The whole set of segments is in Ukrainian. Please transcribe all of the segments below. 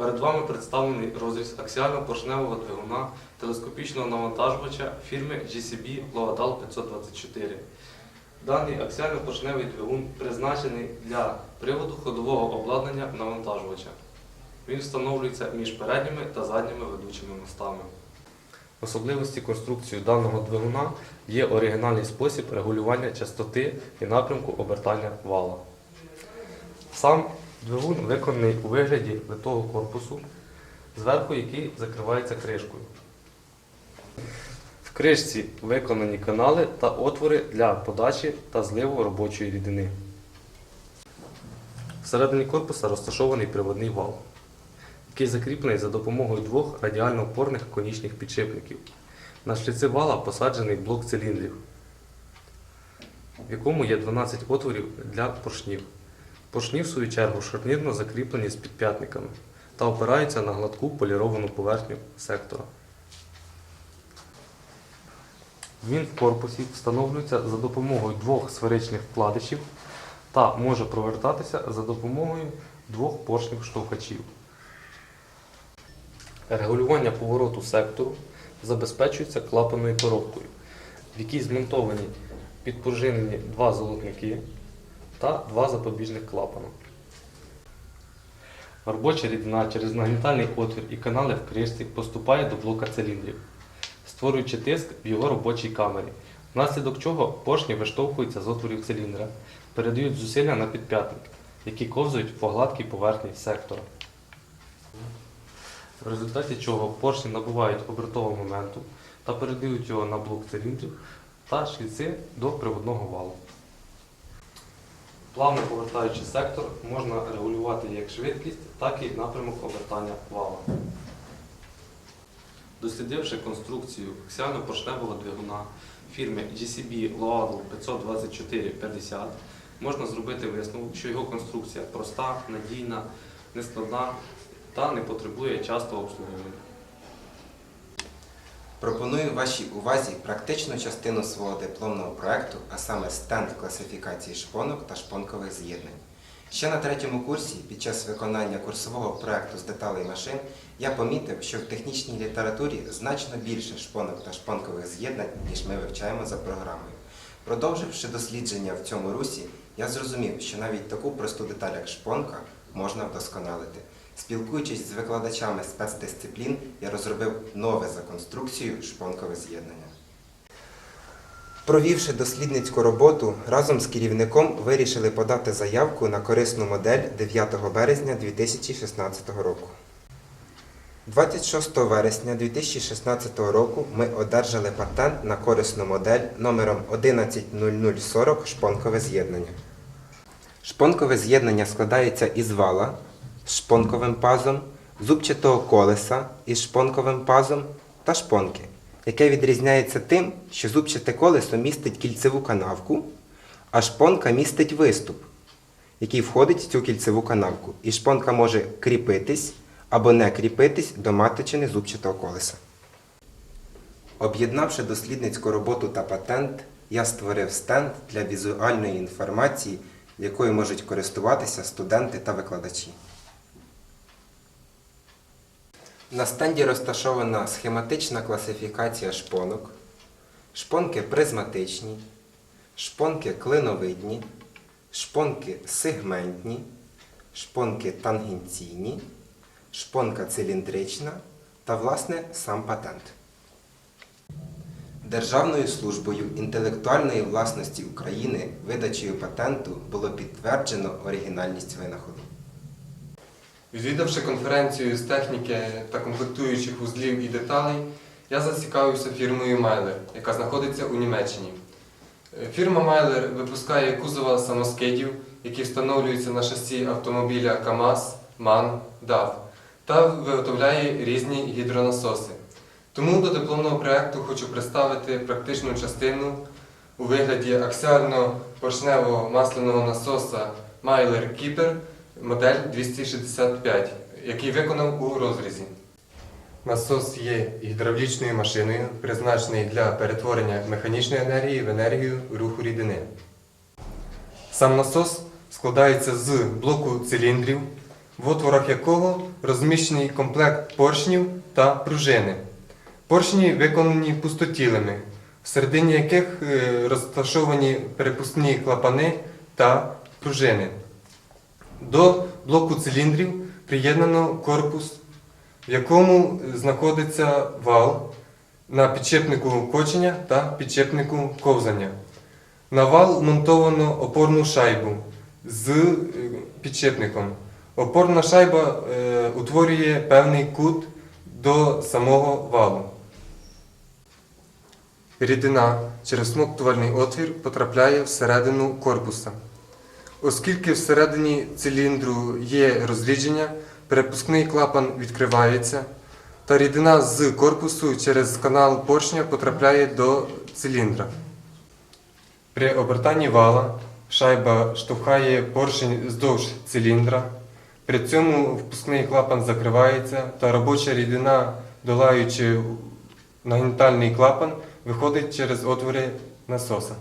Перед вами представлений розріз аксіально-поршневого двигуна телескопічного навантажувача фірми GCB Loadal 524. Даний аксіально-поршневий двигун призначений для приводу ходового обладнання навантажувача. Він встановлюється між передніми та задніми ведучими мостами. Особливості конструкції даного двигуна є оригінальний спосіб регулювання частоти і напрямку обертання вала. Сам двигун виконаний у вигляді литого корпусу, зверху який закривається кришкою. В кришці виконані канали та отвори для подачі та зливу робочої рідини. Всередині корпуса розташований приводний вал, який закріплений за допомогою двох радіально-опорних конічних підшипників. На шліці вала посаджений блок циліндрів, в якому є 12 отворів для поршнів. Поршні, в свою чергу, шарнірно закріплені з підп'ятниками та опираються на гладку поліровану поверхню сектора. Він в корпусі встановлюється за допомогою двох сферичних вкладишів та може провертатися за допомогою двох поршнів штовхачів. Регулювання повороту сектору забезпечується клапаною коробкою, в якій змонтовані підпружинені два золотники та два запобіжних клапана. Робоча рідина через нагнітальний отвір і канали в кришці поступає до блока циліндрів, створюючи тиск в його робочій камері, внаслідок чого поршні виштовхуються з отворів циліндра, передають зусилля на підп'ятник, які ковзують по гладкій поверхні сектора. В результаті чого поршні набувають обертового моменту та передають його на блок циліндрів та шліци до приводного валу. Плавно повертаючи сектор, можна регулювати як швидкість, так і напрямок обертання вала. Дослідивши конструкцію аксіально-поршневого двигуна фірми GCB Loadle 52450, можна зробити висновок, що його конструкція проста, надійна, нескладна та не потребує частого обслуговування. Пропоную вашій увазі практичну частину свого дипломного проекту, а саме стенд класифікації шпонок та шпонкових з'єднань. Ще на третьому курсі, під час виконання курсового проекту з деталей машин, я помітив, що в технічній літературі значно більше шпонок та шпонкових з'єднань, ніж ми вивчаємо за програмою. Продовживши дослідження в цьому русі, я зрозумів, що навіть таку просту деталь, як шпонка, можна вдосконалити. Спілкуючись з викладачами спецдисциплін, я розробив нове за конструкцією шпонкове з'єднання. Провівши дослідницьку роботу, разом з керівником вирішили подати заявку на корисну модель 9 березня 2016 року. 26 вересня 2016 року ми одержали патент на корисну модель номером 110040 шпонкове з'єднання. Шпонкове з'єднання складається із вала шпонковим пазом, зубчатого колеса із шпонковим пазом та шпонки, яке відрізняється тим, що зубчате колесо містить кільцеву канавку, а шпонка містить виступ, який входить в цю кільцеву канавку, і шпонка може кріпитись або не кріпитись до матичини зубчатого колеса. Об'єднавши дослідницьку роботу та патент, я створив стенд для візуальної інформації, якою можуть користуватися студенти та викладачі. На стенді розташована схематична класифікація шпонок, шпонки призматичні, шпонки клиновидні, шпонки сегментні, шпонки тангенційні, шпонка циліндрична та, власне, сам патент. Державною службою інтелектуальної власності України видачею патенту було підтверджено оригінальність винаходу. Відвідавши конференцію з техніки та комплектуючих узлів і деталей, я зацікавився фірмою Майлер, яка знаходиться у Німеччині. Е, Фірма Майлер випускає кузова самоскидів, які встановлюються на шасі автомобіля КАМАЗ, МАН, ДАВ та виготовляє різні гідронасоси. Тому до дипломного проєкту хочу представити практичну частину у вигляді аксіально-поршневого масляного насоса Myler Keeper модель 265, який виконав у розрізі. Насос є гідравлічною машиною, призначений для перетворення механічної енергії в енергію руху рідини. Сам насос складається з блоку циліндрів, в отворах якого розміщений комплект поршнів та пружини. Поршні виконані пустотілими, всередині яких е, розташовані перепускні клапани та пружини. До блоку циліндрів приєднано корпус, в якому знаходиться вал на підчепнику кочення та підчепнику ковзання. На вал монтовано опорну шайбу з е, підчепником. Опорна шайба е, утворює певний кут до самого валу. Рідина через смоктувальний отвір потрапляє всередину корпуса. Оскільки всередині циліндру є розрідження, перепускний клапан відкривається, та рідина з корпусу через канал поршня потрапляє до циліндра. При обертанні вала шайба штовхає поршень здовж циліндра. При цьому впускний клапан закривається та робоча рідина, долаючи нагнітальний клапан, виходить через отвори насоса.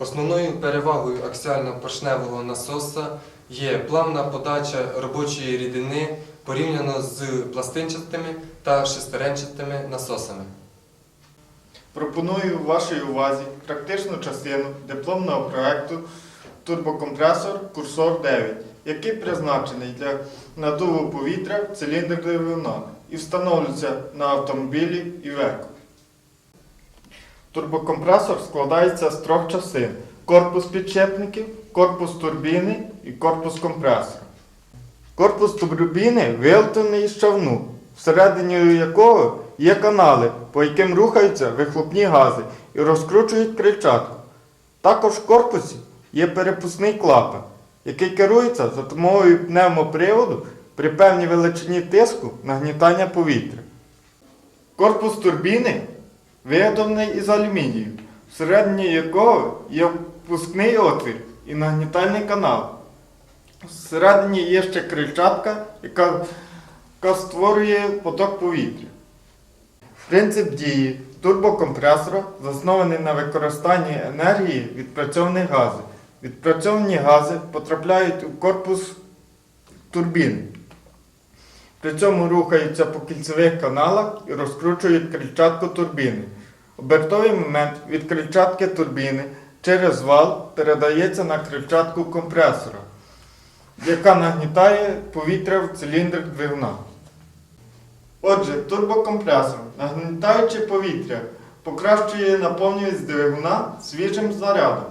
Основною перевагою аксіально-поршневого насоса є плавна подача робочої рідини порівняно з пластинчастими та шестеренчатими насосами. Пропоную вашій увазі практичну частину дипломного проекту турбокомпресор Курсор 9, який призначений для надуву повітря в циліндр двигуна і встановлюється на автомобілі Iveco. Турбокомпресор складається з трьох частин: корпус підшипників, корпус турбіни і корпус компресора. Корпус турбіни виготовлений з човну, всередині якого є канали, по яким рухаються вихлопні гази і розкручують крильчатку. Також в корпусі є перепускний клапан, який керується за допомогою пневмоприводу при певній величині тиску нагнітання повітря. Корпус турбіни виготовлений із алюмінію, всередині якого є впускний отвір і нагнітальний канал. Всередині є ще крильчатка, яка, яка створює поток повітря. Принцип дії турбокомпресора заснований на використанні енергії відпрацьованих газів. Відпрацьовані гази потрапляють у корпус турбіни. При цьому рухаються по кільцевих каналах і розкручують крильчатку турбіни. Обертовий момент від крильчатки турбіни через вал передається на крильчатку компресора, яка нагнітає повітря в циліндр двигуна. Отже, турбокомпресор, нагнітаючи повітря, покращує наповнюваність двигуна свіжим зарядом.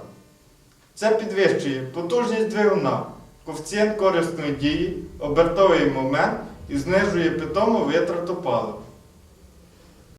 Це підвищує потужність двигуна, коефіцієнт корисної дії, обертовий момент і знижує питому витрату палива.